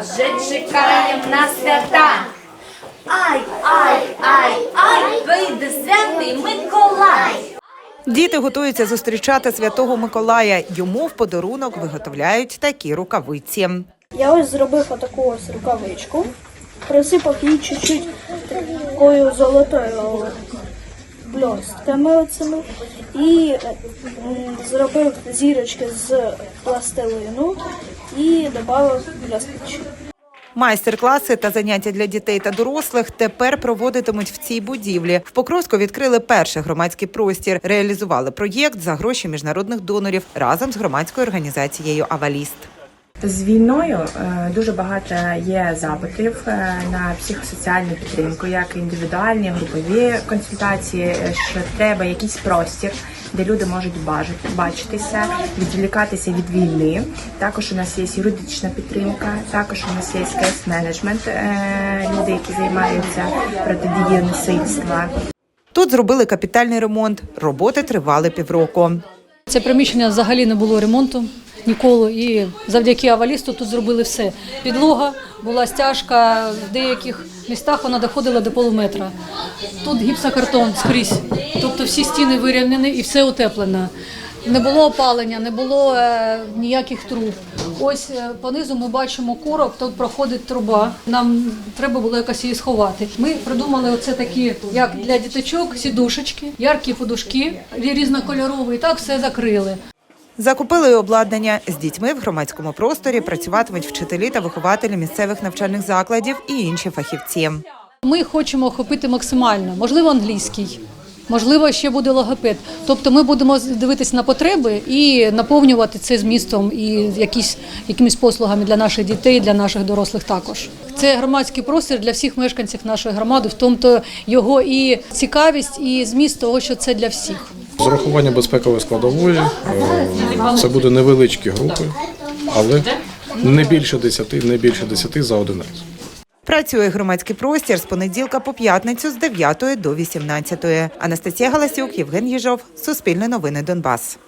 вже чекаєм на свята. Ай, ай, ай, ай, вийде святий Миколай. Діти готуються зустрічати святого Миколая. Йому в подарунок виготовляють такі рукавиці. Я ось зробив отаку ось рукавичку, присипав її чуть-чуть такою золотою бльостками і зробив зірочки з пластилину і додав блискавичі. Майстер-класи та заняття для дітей та дорослих тепер проводитимуть в цій будівлі. В Покровську відкрили перший громадський простір, реалізували проєкт за гроші міжнародних донорів разом з громадською організацією Аваліст. З війною е, дуже багато є запитів е, на психосоціальну підтримку, як індивідуальні, групові консультації, е, що треба якийсь простір, де люди можуть бажати, бачитися, відволікатися від війни. Також у нас є юридична підтримка, також у нас є кейс-менеджмент, е, люди, які займаються протидією насильства. Тут зробили капітальний ремонт. Роботи тривали півроку. Це приміщення взагалі не було ремонту ніколи. І завдяки авалісту тут зробили все. Підлога була стяжка, в деяких містах вона доходила до полуметра. Тут гіпсокартон скрізь. Тобто всі стіни вирівняні і все утеплено. Не було опалення, не було е, ніяких труб. Ось е, понизу ми бачимо короб, тут проходить труба. Нам треба було якось її сховати. Ми придумали оце такі, як для діточок, сідушечки, яркі подушки, різнокольорові, і так все закрили. Закупили обладнання з дітьми в громадському просторі. Працюватимуть вчителі та вихователі місцевих навчальних закладів і інші фахівці. Ми хочемо охопити максимально, можливо, англійський, можливо, ще буде логопед. Тобто ми будемо дивитися на потреби і наповнювати це змістом і якісь, якимись послугами для наших дітей, для наших дорослих також. Це громадський простір для всіх мешканців нашої громади, в тому то його і цікавість, і зміст того, що це для всіх. З безпекової складової е, це буде невеличкі групи, але не більше 10, не більше 10 за один раз. Працює громадський простір з понеділка по п'ятницю з 9 до 18. Анастасія Галасюк, Євген Єжов, Суспільне новини Донбас.